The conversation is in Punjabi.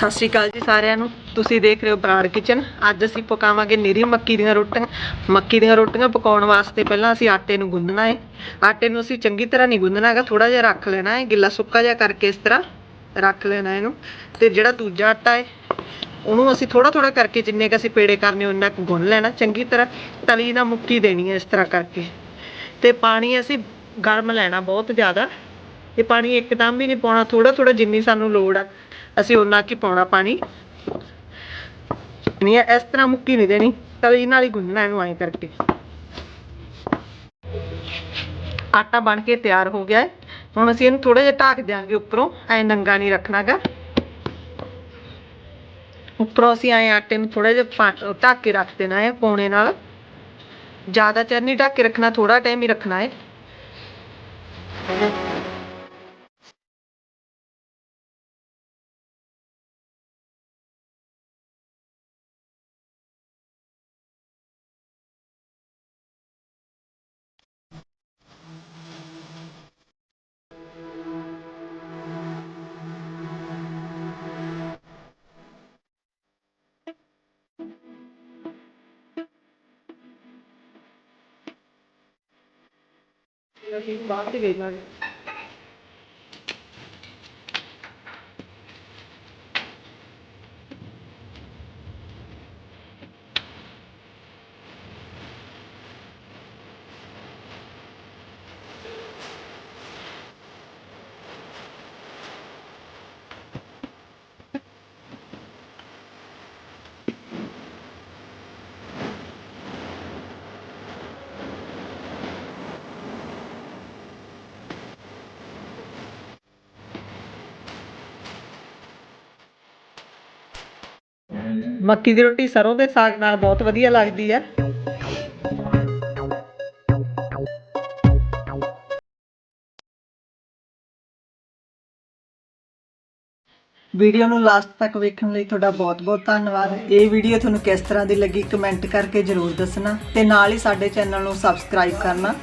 ਸਤਿ ਸ਼੍ਰੀ ਅਕਾਲ ਜੀ ਸਾਰਿਆਂ ਨੂੰ। ਤੁਸੀਂ ਦੇਖ ਰਹੇ ਹੋ ਬਰਾੜ ਕਿਚਨ ਅੱਜ ਅਸੀਂ ਪਕਾਵਾਂਗੇ ਨਿਰੀ ਮੱਕੀ ਦੀਆਂ ਰੋਟੀਆਂ। ਮੱਕੀ ਦੀਆਂ ਰੋਟੀਆਂ ਪਕਾਉਣ ਵਾਸਤੇ ਪਹਿਲਾਂ ਅਸੀਂ ਆਟੇ ਨੂੰ ਗੁੰਨਣਾ ਹੈ ਆਟੇ ਨੂੰ ਅਸੀਂ ਚੰਗੀ ਤਰ੍ਹਾਂ ਨਹੀਂ ਗੁੰਨਣਾ ਹੈਗਾ ਥੋੜਾ ਜਿਹਾ ਰੱਖ ਲੈਣਾ ਹੈ ਗਿੱਲਾ ਸੁੱਕਾ ਜਿਹਾ ਕਰਕੇ ਇਸ ਤਰ੍ਹਾਂ ਰੱਖ ਲੈਣਾ ਇਹਨੂੰ। ਤੇ ਜਿਹੜਾ ਦੂਜਾ ਆਟਾ ਹੈ ਉਹਨੂੰ ਅਸੀਂ ਥੋੜਾ ਥੋੜਾ ਕਰਕੇ ਜਿੰਨੇ ਕ ਅਸੀਂ ਪੇੜੇ ਕਰਨੇ ਉਹਨਾਂ ਕੁ ਗੁੰਨ ਲੈਣਾ। ਚੰਗੀ ਤਰ੍ਹਾਂ ਤਲੀ ਨਾਲ ਮੁੱਕੀ ਦੇਣੀ ਹੈ ਇਸ ਤਰ੍ਹਾਂ ਕਰਕੇ। ਤੇ ਪਾਣੀ ਅਸੀਂ ਗਰਮ ਲੈਣਾ ਬਹੁਤ ਜ਼ਿਆਦਾ। ਇਹ ਪਾਣੀ ਇੱਕਦਮ ਵੀ ਨਹੀਂ ਪਾਉਣਾ। ਥੋੜਾ ਥੋੜਾ ਜਿੰਨੀ ਸਾਨੂੰ ਲੋੜ ਆ ਅਸੀਂ ਉਹਨਾਂ ਕੀ ਪਾਉਣਾ ਪਾਣੀ। ਨਹੀਂ ਇਸ ਤਰ੍ਹਾਂ ਮੁੱਕੀ ਨਹੀਂ ਦੇਣੀ ਤਲੀ ਨਾਲ ਹੀ ਗੁੰਨਣਾ ਇਹਨੂੰ ਐਂ ਕਰਕੇ। ਆਟਾ ਬਣ ਕੇ ਤਿਆਰ ਹੋ ਗਿਆ ਹੈ। ਹੁਣ ਅਸੀਂ ਇਹਨੂੰ ਥੋੜਾ ਜਿਹਾ ਢੱਕ ਦਿਆਂਗੇ ਉੱਪਰੋਂ, ਐ ਨੰਗਾ ਨਹੀਂ ਰੱਖਣਾਗਾ। ਉੱਪਰੋਂ ਅਸੀਂ ਐ ਆਟੇ ਨੂੰ ਥੋੜਾ ਜਿਹਾ ਪਾ- ਢੱਕ ਕੇ ਰੱਖ ਦੇਣਾ ਹੈ ਪੌਣੇ ਨਾਲ। ਜ਼ਿਆਦਾ ਚਿਰ ਨਹੀਂ ਢੱਕ ਕੇ ਰੱਖਣਾ ਥੋੜਾ ਟਾਈਮ ਹੀ ਰੱਖਣਾ ਹੈ। ਅਸੀਂ ਬਾਹਰ ਚ ਗਈ ਨਾ ਮੱਕੀ ਦੀ ਰੋਟੀ ਸਰੋਂ ਦੇ ਸਾਗ ਨਾਲ ਬਹੁਤ ਵਧੀਆ ਲੱਗਦੀ ਹੈ। ਵੀਡੀਓ ਨੂੰ ਲਾਸਟ ਤੱਕ ਵੇਖਣ ਲਈ ਤੁਹਾਡਾ ਬਹੁਤ-ਬਹੁਤ ਧੰਨਵਾਦ। ਇਹ ਵੀਡੀਓ ਤੁਹਾਨੂੰ ਕਿਸ ਤਰ੍ਹਾਂ ਦੀ ਲੱਗੀ ਕਮੈਂਟ ਕਰਕੇ ਜਰੂਰ ਦੱਸਣਾ ਤੇ ਨਾਲ ਹੀ ਸਾਡੇ ਚੈਨਲ ਨੂੰ ਸਬਸਕ੍ਰਾਈਬ ਕਰਨਾ।